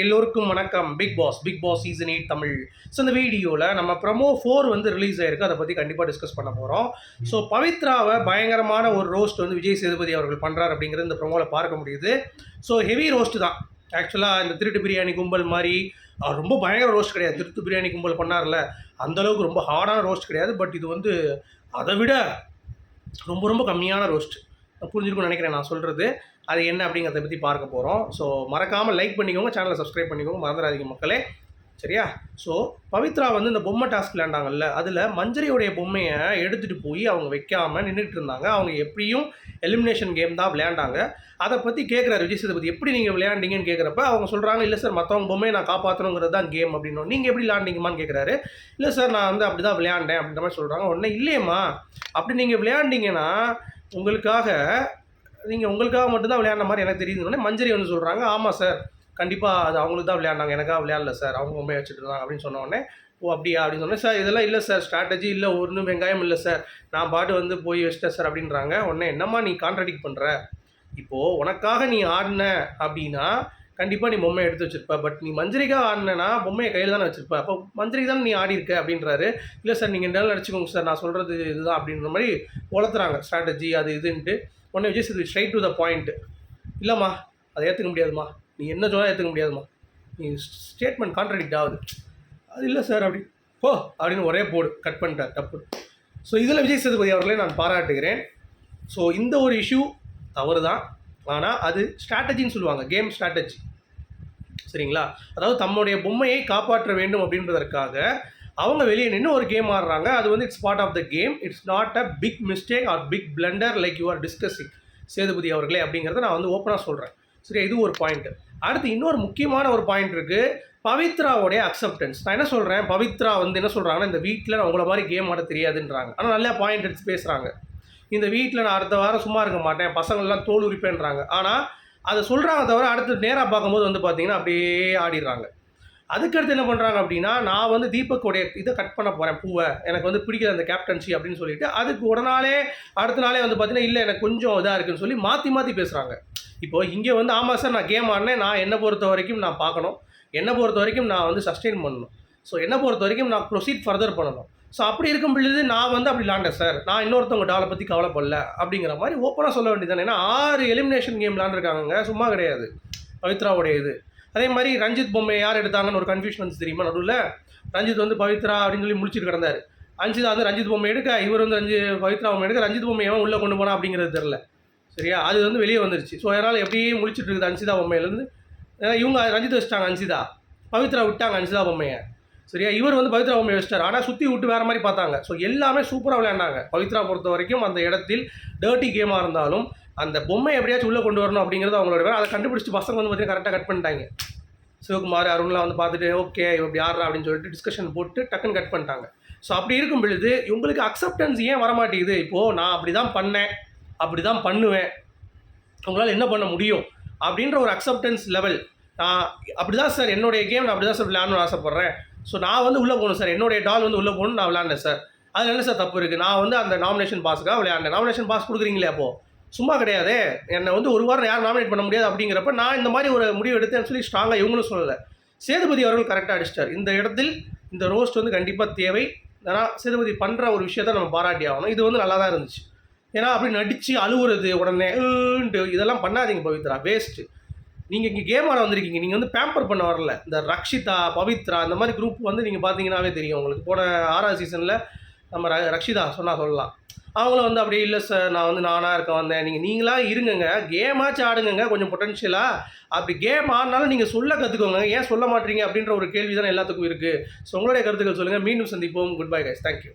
எல்லோருக்கும் வணக்கம். Bigg Boss Bigg Boss season eight Tamil. So இந்த வீடியோவில் நம்ம ப்ரமோ ஃபோர் வந்து ரிலீஸ் ஆயிருக்கு. அதை பற்றி கண்டிப்பாக டிஸ்கஸ் பண்ண போகிறோம் ஸோ பவித்ராவை பயங்கரமான ஒரு ரோஸ்ட் வந்து விஜய் சேதுபதி அவர்கள் பண்ணுறாரு அப்படிங்கிறது இந்த ப்ரமோவில் பார்க்க முடியுது. ஸோ ஹெவி ரோஸ்ட் தான். ஆக்சுவலாக இந்த திருட்டு பிரியாணி கும்பல் மாதிரி ரொம்ப பயங்கர ரோஸ்ட் கிடையாது. திருட்டு பிரியாணி கும்பல் பண்ணார்ல. அந்த அளவுக்கு ரொம்ப ஹார்டான ரோஸ்ட் கிடையாது. பட் இது வந்து அதை விட ரொம்ப ரொம்ப கம்மியான ரோஸ்ட் புரிஞ்சிருக்கும்னு நினைக்கிறேன் நான் சொல்கிறது அது என்ன அப்படிங்கிறத பற்றி பார்க்க போகிறோம் ஸோ மறக்காமல் லைக் பண்ணிக்கோங்க சேனலை சப்ஸ்கிரைப் பண்ணிக்கோங்க மறந்துடாதீங்க மக்களே. சரியா? ஸோ பவித்ரா வந்து இந்த பொம்மை டாஸ்க் விளையாண்டாங்கல்ல அதில் மஞ்சரியுடைய பொம்மையை எடுத்துகிட்டு போய் அவங்க வைக்காமல் நின்றுட்டு இருந்தாங்க. அவங்க எப்படியும் எலிமினேஷன் கேம் தான் விளையாண்டாங்க. அதை பற்றி கேட்குறாரு விஜய் சேதுபதி எப்படி நீங்கள் விளையாண்டிங்கன்னு கேட்குறப்ப அவங்க சொல்கிறாங்க இல்லை சார் மற்றவங்க பொம்மையை நான் காப்பாற்றணுங்கிறது தான் கேம் அப்படின்னு நீங்கள் எப்படி விளையாண்டிங்கம்மான்னு கேட்குறாரு இல்லை சார் நான் வந்து அப்படி தான் விளையாண்டேன் அப்படின்ற மாதிரி சொல்கிறாங்க உடனே இல்லையம்மா அப்படி நீங்கள் விளையாண்டிங்கன்னா உங்களுக்காக நீங்கள் உங்களுக்காக மட்டும்தான் விளையாடின மாதிரி எனக்கு தெரியுதுன்னு மஞ்சரி வந்து சொல்கிறாங்க ஆமாம் சார். கண்டிப்பாக அது அவங்களுக்கு தான் விளையாடினாங்க. எனக்காக விளையாடல சார். அவங்க பொம்மையை வச்சுட்டு இருந்தாங்க அப்படின்னு சொன்ன உடனே ஓ அப்படியா? அப்படின்னு சொன்னேன் சார் இதெல்லாம் இல்லை சார். ஸ்ட்ராட்டஜி இல்லை. ஒன்றும் வெங்காயம் இல்லை சார். நான் பாட்டு வந்து போய் வச்சிட்டேன் சார் அப்படின்றாங்க. உடனே என்னம்மா நீ கான்ட்ராடிக்ட் பண்ணுற இப்போது உனக்காக நீ ஆடின அப்படின்னா கண்டிப்பாக நீ பொம்மையை எடுத்து வச்சிருப்ப. பட் நீ மஞ்சரிக்காக ஆடினா பொம்மையை கையில் தானே வச்சிருப்ப. அப்போ மஞ்சரிக்கு தானே நீ ஆடி இருக்க அப்படின்றாரு. இல்லை சார் நீங்கள் என்ன நினச்சிக்கோங்க சார். நான் சொல்கிறது இதுதான் அப்படின்ற மாதிரி வளர்த்துறாங்க ஸ்ட்ராட்டஜி அது இதுன்ட்டு. உடனே Vijay Sethupathi straight to the point இல்லைம்மா அதை ஏற்றுக்க முடியாதும்மா. நீ என்ன சொன்னால் ஏற்றுக்க முடியாதும்மா. நீ ஸ்டேட்மெண்ட் கான்ட்ரடிக்ட் ஆகுது. அது இல்லை சார் அப்படி. ஓ அப்படின்னு ஒரே போடு கட் பண்ணிட்டார் தப்பு. ஸோ இதில் விஜய் சேதுபதி அவர்களே நான் பாராட்டுகிறேன். ஸோ இந்த ஒரு இஷ்யூ தவறு தான் ஆனால் அது ஸ்ட்ராட்டஜின்னு சொல்லுவாங்க கேம் ஸ்ட்ராட்டஜி சரிங்களா? அதாவது தம்முடைய பொம்மையை காப்பாற்ற வேண்டும் அப்படின்றதற்காக அவங்க வெளியே நின்று ஒரு கேம் ஆடுறாங்க. அது வந்து it's part of the game it's not a big mistake or big blunder like you are discussing Sethupathi அவர்களே அப்படிங்கிறத நான் வந்து ஓப்பனாக சொல்கிறேன் சரி இது ஒரு பாயிண்ட் அடுத்து இன்னொரு முக்கியமான ஒரு பாயிண்ட் இருக்குது பவித்ராவுடைய அக்செப்டன்ஸ் நான் என்ன சொல்கிறேன் பவித்ரா வந்து என்ன சொல்கிறாங்கன்னா இந்த வீட்டில் நான் உங்களை மாதிரி கேம் ஆட தெரியாதுன்றாங்க. ஆனால் நல்லா பாயிண்ட் எடுத்து பேசுகிறாங்க இந்த வீட்டில் நான் அடுத்த வாரம் சும்மா இருக்க மாட்டேன். பசங்கள்லாம் தோல் உரிப்பேன்றாங்க. ஆனால் அதை சொல்கிறாங்க தவிர அடுத்து நேராக பார்க்கும்போது வந்து பார்த்தீங்கன்னா அப்படியே ஆடிடுறாங்க. அதுக்கடுத்து என்ன பண்ணுறாங்க அப்படின்னா நான் வந்து தீபக்கோடைய இதை கட் பண்ண போகிறேன் பூவை. எனக்கு வந்து பிடிக்கல அந்த கேப்டன்சி அப்படின்னு சொல்லிட்டு அதுக்கு உடனாலே அடுத்த நாளே வந்து பார்த்தீங்கன்னா இல்லை எனக்கு கொஞ்சம் இதாக இருக்குன்னு சொல்லி மாற்றி மாற்றி பேசுகிறாங்க இப்போ இங்கே வந்து ஆமாம் சார் நான் கேம் ஆடினேன். நான் என்னை பொறுத்த வரைக்கும் நான் பார்க்கணும். என்னை பொறுத்த வரைக்கும் நான் வந்து சஸ்டெயின் பண்ணணும். ஸோ என்னை பொறுத்த வரைக்கும் நான் ப்ரொசீட் ஃபர்தர் பண்ணணும். ஸோ அப்படி இருக்கும் பொழுது நான் வந்து அப்படி விளாண்டேன் சார் நான் இன்னொருத்தவங்க டாலை பற்றி கவலைப்படல. அப்படிங்கிற மாதிரி ஓப்பனாக சொல்ல வேண்டியது ஏன்னா ஆறு எலிமினேஷன் கேம் விளாண்டுருக்காங்க சும்மா கிடையாது. பவித்ராவுடைய இது. அதே மாதிரி ரஞ்சித் பொம்மை யார் எடுத்தாங்கன்னு ஒரு கன்ஃபியூஷன் வந்து தெரியுமா நடுவில்? ரஞ்சித் வந்து பவித்ரா அப்படின்னு சொல்லி முடிச்சுட்டு கிடந்தார். அஞ்சிதா வந்து ரஞ்சித் பொம்மை எடுக்க இவர் வந்து ரஞ்சி பவித்ரா பொம்மை எடுக்க ரஞ்சித் பொம்மை எவன் உள்ளே கொண்டு போனா அப்படிங்கிறது தெரில சரியா? அது வந்து வெளியே வந்துருச்சு. ஸோ அதனால் எப்படியே முடிச்சுட்டு இருக்குது அன்சிதா பொம்மையிலேருந்து. ஏன்னா இவங்க ரஞ்சித் வச்சிட்டாங்க அன்சிதா பவித்ரா விட்டாங்க அன்சிதா பொம்மையை. சரியா? இவர் வந்து பவித்ரா பொம்மையை வச்சிட்டார் ஆனால் சுற்றி விட்டு வேறு மாதிரி பார்த்தாங்க. ஸோ எல்லாமே சூப்பராக விளையாண்டாங்க. பவித்ரா பொறுத்த வரைக்கும் அந்த இடத்தில் டர்ட்டி கேமாக இருந்தாலும் அந்த பொம்மை எப்படியாச்சும் உள்ளே கொண்டு வரணும் அப்படிங்கிறது அவங்களோட வேலை. அதை கண்டுபிடிச்சி பசங்க வந்து பார்த்தீங்கன்னா கரெக்டாக கட் பண்ணிட்டாங்க. சிவகுமார் அருண்லாம் வந்து பார்த்துட்டு ஓகே இப்படி யாரா அப்படின்னு சொல்லிட்டு டிஸ்கஷன் போட்டு டக்குன்னு கட் பண்ணிட்டாங்க. ஸோ அப்படி இருக்கும் பொழுது உங்களுக்கு அக்செப்டன்ஸ் ஏன் வரமாட்டேங்குது? இப்போது நான் அப்படி தான் பண்ணேன். அப்படி தான் பண்ணுவேன். உங்களால் என்ன பண்ண முடியும்? அப்படின்ற ஒரு அக்செப்டன்ஸ் லெவல் நான் அப்படி தான் சார் என்னுடைய கேம் நான் அப்படி தான் சார் விளையாடணும்னு ஆசைப்பட்றேன். ஸோ நான் வந்து உள்ளே போகணும் சார் என்னுடைய டால் வந்து உள்ளே போகணும் நான் விளையாண்டேன் சார் அதில் என்ன சார் தப்பு இருக்குது நான் வந்து அந்த நாமினேஷன் பாஸுக்காக விளையாண்டேன் நாமினேஷன் பாஸ் கொடுக்குறீங்களே அப்போது சும்மா கிடையாது. என்னை வந்து ஒரு வாரம் யாரும் நாமினேட் பண்ண முடியாது அப்படிங்கிறப்ப நான் இந்த மாதிரி ஒரு முடிவு எடுத்தேன்னு சொல்லி ஸ்ட்ராங்காக இவங்களும் சொல்லலை. சேதுபதி அவர்கள் கரெக்டாக அடிச்சிட்டார். இந்த இடத்தில் இந்த ரோஸ்ட் வந்து கண்டிப்பாக தேவை. ஆனால் சேதுபதி பண்ணுற ஒரு விஷயத்த நம்ம பாராட்டி ஆகணும். இது வந்து நல்லா தான் இருந்துச்சு. ஏன்னா அப்படி நடித்து அழுகுறது உடனே இதெல்லாம் பண்ணாதீங்க பவித்ரா. வேஸ்ட்டு நீங்கள் இங்கே கேம் ஆட வந்திருக்கீங்க. நீங்கள் வந்து பேம்பர் பண்ண வரல. இந்த ரக்ஷிதா பவித்ரா இந்த மாதிரி குரூப் வந்து நீங்கள் பார்த்தீங்கன்னாவே தெரியும் உங்களுக்கு. போன ஆறாவது சீசனில் நம்ம ரக்ஷிதா சொன்னால் சொல்லலாம். அவங்களும் வந்து அப்படியே இல்லை சார் நான் வந்து நானாக இருக்க வந்தேன். நீங்கள் நீங்களாக இருங்கங்க கேமாச்சும் ஆடுங்க கொஞ்சம் பொட்டன்ஷியலாக அப்படி கேம் ஆடினாலும் நீங்கள் சொல்ல கற்றுக்கோங்க ஏன் சொல்ல மாட்டீங்க அப்படின்ற ஒரு கேள்வி தான் எல்லாத்துக்கும் இருக்குது ஸோ உங்களுடைய கருத்துக்கள் சொல்லுங்கள் மீண்டும் சந்திப்போம். Good bye guys thank you